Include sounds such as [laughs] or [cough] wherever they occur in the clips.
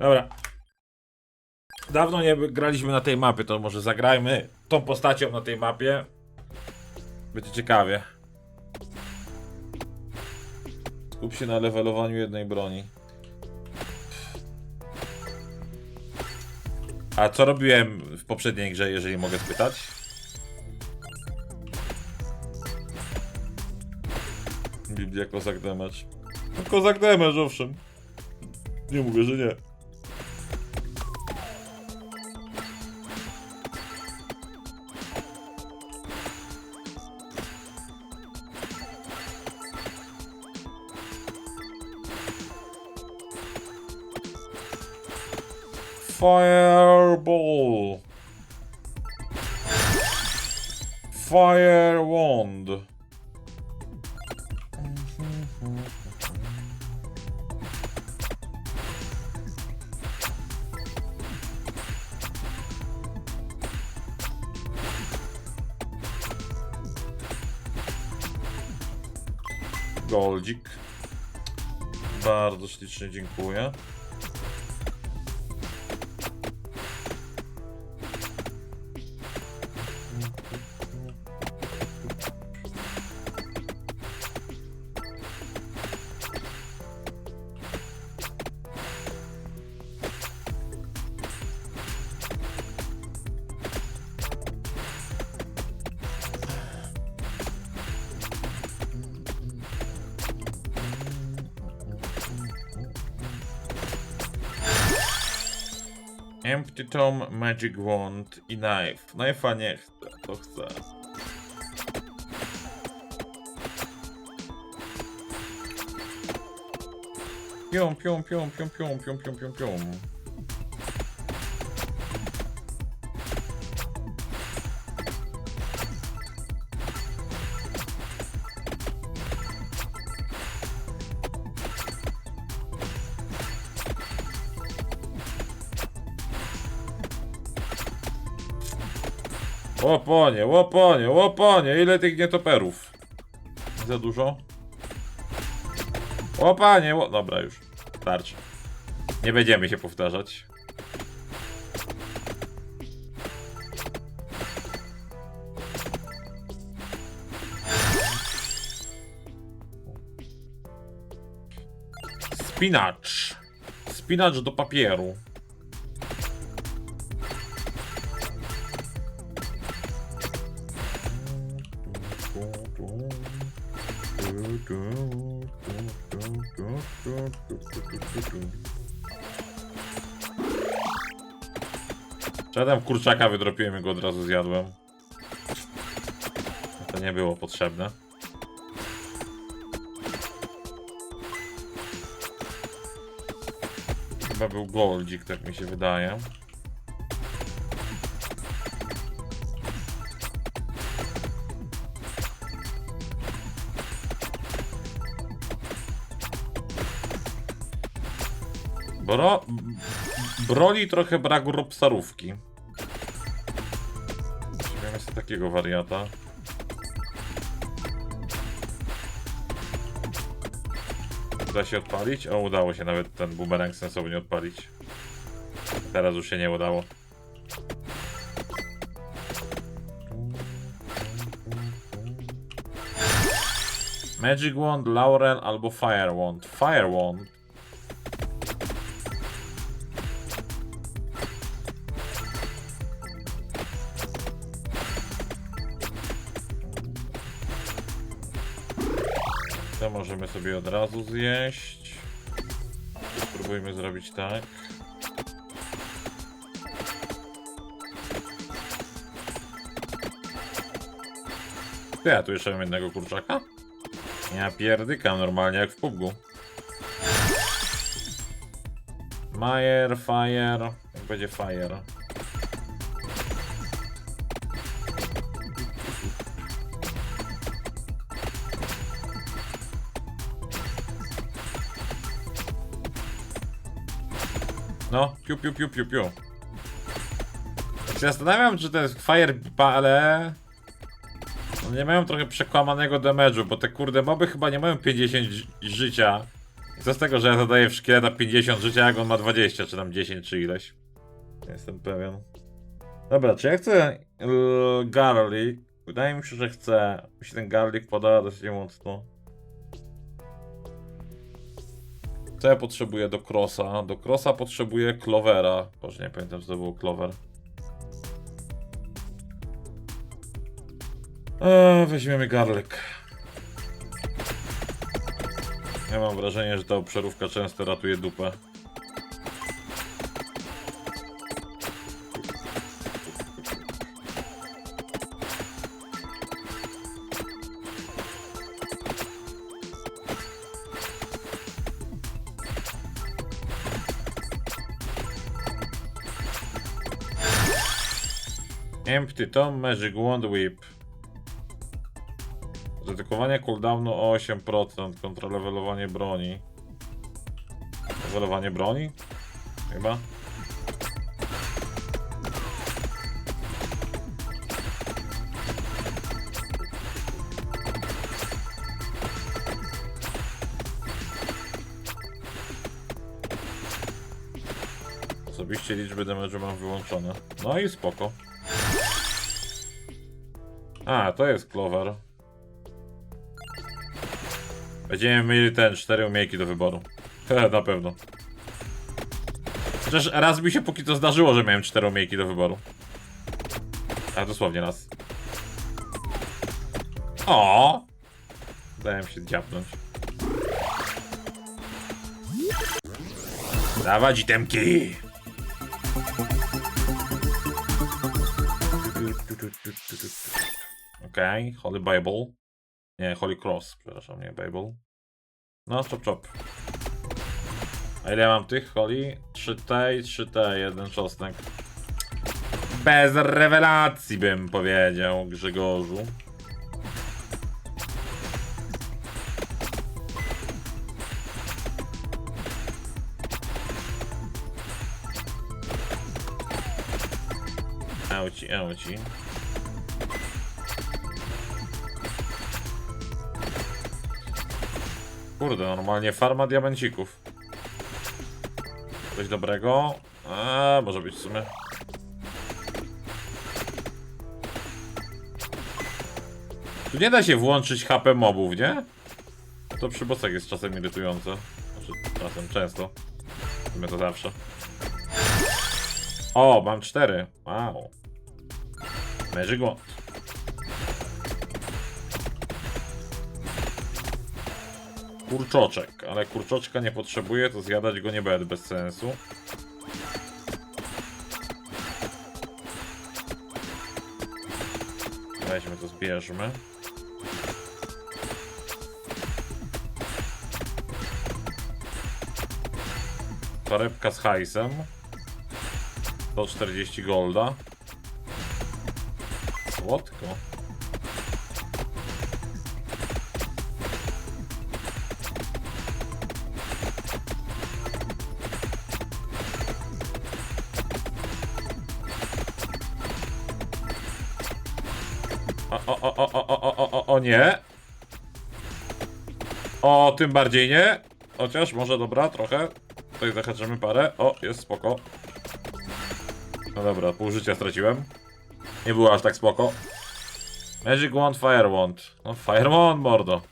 Dobra. Dawno nie graliśmy na tej mapie, to może zagrajmy tą postacią na tej mapie. Będzie ciekawie. Skup się na levelowaniu jednej broni. A co robiłem w poprzedniej grze, jeżeli mogę spytać? Biblia Kozak Damage. No, Kozak Damage, owszem. Nie mówię, że nie. Fireball. Fire wand. Goldzik. Bardzo ślicznie dziękuję. Empty Tom, Magic Wand i Knife. Knife'a nie chcę, to chcę. Pium, pium, pium, pium, pium, pium, pium, pium, pium. Łoponie, łoponie, łoponie, ile tych nietoperów? Za dużo? Łopanie, ło... Dobra, już. Starczy. Nie będziemy się powtarzać. Spinacz. Spinacz do papieru. Czy ja tam kurczaka wydropiłem i go od razu zjadłem? To nie było potrzebne. Chyba był goldzik, tak mi się wydaje. Bro... Broni trochę braku robsarówki. Weźmiemy sobie takiego wariata. Da się odpalić? O, udało się nawet ten boomerang sensownie odpalić. Teraz już się nie udało. Magic Wand, Laurel albo Fire Wand. Fire Wand. To możemy sobie od razu zjeść. Spróbujmy zrobić tak. Ty, Ja tu jeszcze mam jednego kurczaka? Ja pierdykam normalnie jak w PUBG. Majer, fire. Jak będzie fire? No, piu piu piu piu piu. Się zastanawiam, czy te fire no nie mają trochę przekłamanego damage'u, bo te kurde moby chyba nie mają 50 ży- życia. Co z tego, że ja zadaję w szkieleta 50 życia, jak on ma 20, czy tam 10, czy ileś. Nie jestem pewien. Dobra, czy ja chcę yy, garlic? Wydaje mi się, że chcę. Mi się ten garlic poda dosyć mocno. Co ja potrzebuję do crossa? Do crossa potrzebuję clovera. Boże, nie pamiętam, co to był clover. Eee, weźmiemy garlic. Ja mam wrażenie, że ta obszarówka często ratuje dupę. Empty Tom Magic Wand Whip. Zredukowanie cooldownu o 8%. Kontrolewelowanie broni. Levelowanie broni? Chyba. Osobiście liczby damage mam wyłączone. No i spoko. A, to jest Clover. Będziemy mieli ten, cztery umiejki do wyboru. [laughs] Na pewno. Chociaż raz mi się póki to zdarzyło, że miałem cztery umiejki do wyboru. A dosłownie raz. O! Dałem się dziapnąć. Dawać itemki! Okej, Holy Bible. Nie, Holy Cross, przepraszam, nie Bible. No, chop chop. A ile mam tych Holy? 3T i 3T, jeden czosnek. Bez rewelacji bym powiedział, Grzegorzu. Auci, auci. Kurde, normalnie farma diamencików. Coś dobrego? A, może być w sumie. Tu nie da się włączyć HP mobów, nie? To przy bossach jest czasem irytujące. Znaczy, czasem, często. Sumie to zawsze. O, mam cztery. Wow. Magic Wand. Kurczoczek, ale kurczoczka nie potrzebuję, to zjadać go nie będę bez sensu. Weźmy to, zbierzmy. Torebka z hajsem. 140 golda. O, o, o, o, o, o, o, o, o nie. O, tym bardziej nie. Chociaż może dobra, trochę. Tutaj zahaczymy parę. O, jest spoko. No dobra, pół życia straciłem. Nie było aż tak spoko. Magic Wand, Fire Wand. No, Fire Wand, mordo.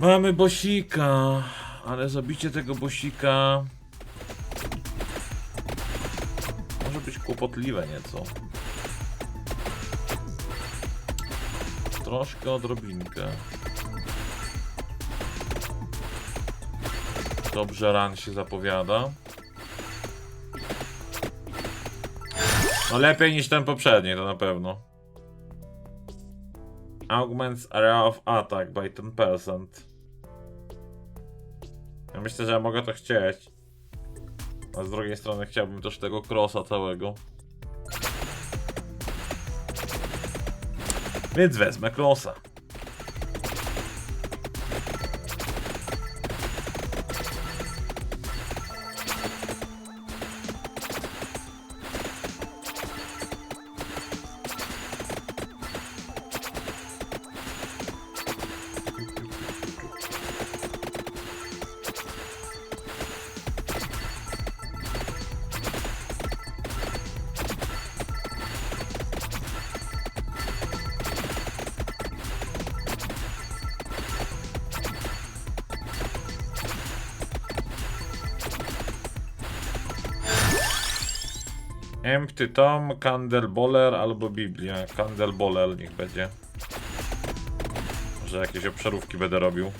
Mamy bosika, ale zabicie tego bosika może być kłopotliwe nieco. Troszkę odrobinkę. Dobrze ran się zapowiada. No lepiej niż ten poprzedni, to na pewno. Augments area of attack by 10%. Myślę, że ja mogę to chcieć. A z drugiej strony chciałbym też tego crossa całego. Więc wezmę crossa. Empty Tom, Candleboller albo Biblia. Candleboller niech będzie. Że jakieś obszarówki będę robił.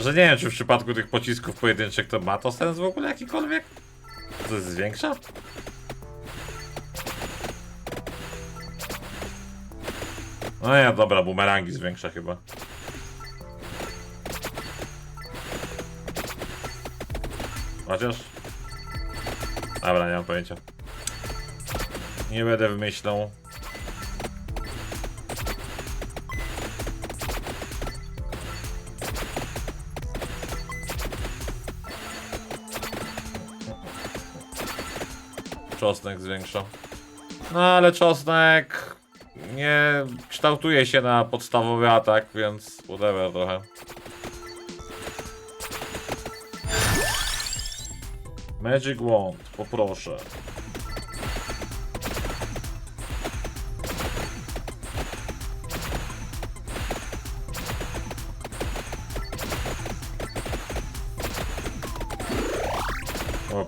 Że nie wiem, czy w przypadku tych pocisków pojedynczych to ma to sens w ogóle jakikolwiek? To jest zwiększa? No ja dobra, bumerangi zwiększa chyba. Chociaż... Dobra, nie mam pojęcia. Nie będę wymyślał. Czosnek zwiększa. No ale czosnek nie kształtuje się na podstawowy atak, więc whatever trochę. Magic Wand, poproszę.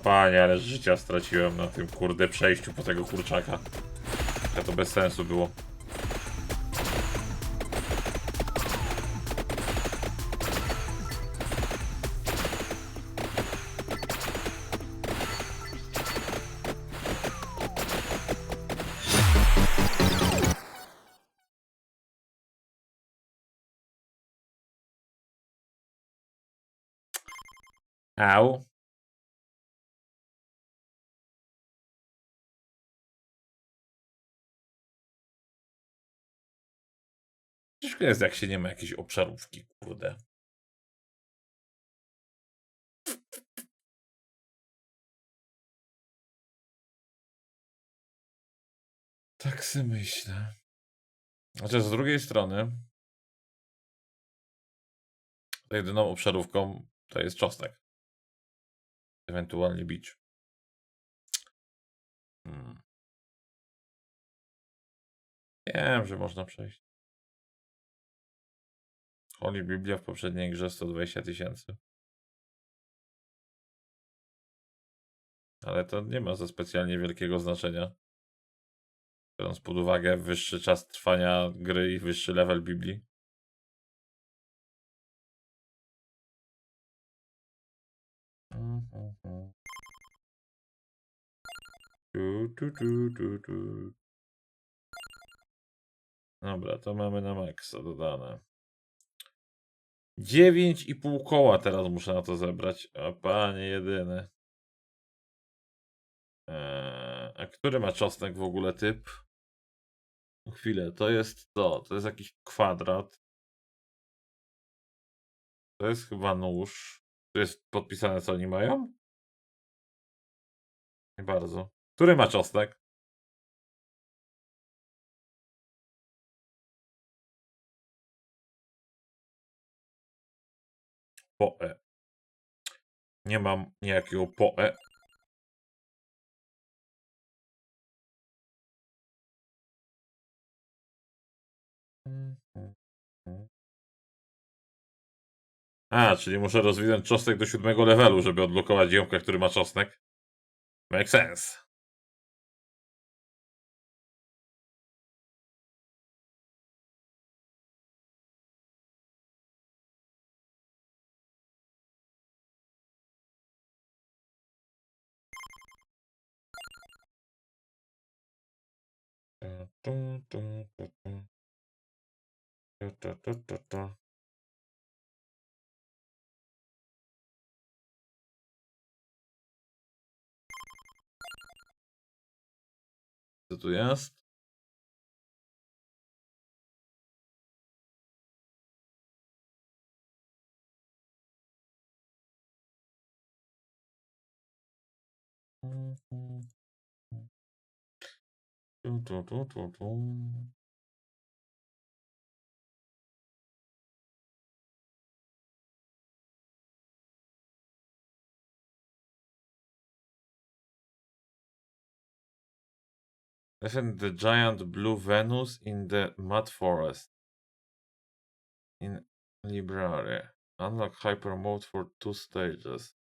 Panie, ale życia straciłem na tym kurde przejściu po tego kurczaka. Ja to bez sensu było. Au. Ciężko jest, jak się nie ma jakiejś obszarówki, kurde. Tak sobie myślę. Chociaż z drugiej strony, jedyną obszarówką to jest czosnek. Ewentualnie bić. Hmm. Wiem, że można przejść. Holy Biblia w poprzedniej grze 120 tysięcy. Ale to nie ma za specjalnie wielkiego znaczenia. Biorąc pod uwagę wyższy czas trwania gry i wyższy level Biblii. Dobra, to mamy na maksa dodane. 9,5 koła teraz muszę na to zebrać. O panie jedyny. Eee, a który ma czosnek w ogóle typ? Chwilę, to jest to. To jest jakiś kwadrat. To jest chyba nóż. Tu jest podpisane co oni mają? Nie bardzo. Który ma czosnek? Poe. Nie mam niejakiego poe. A, czyli muszę rozwinąć czosnek do siódmego levelu, żeby odblokować ziomka, który ma czosnek. Make sense. Tu, tu, tu, tu. Tu, tu, tu, tu, tu. Co tu jest? Tu, Defend the giant blue Venus in the mud forest. In library. Unlock hyper mode for two stages.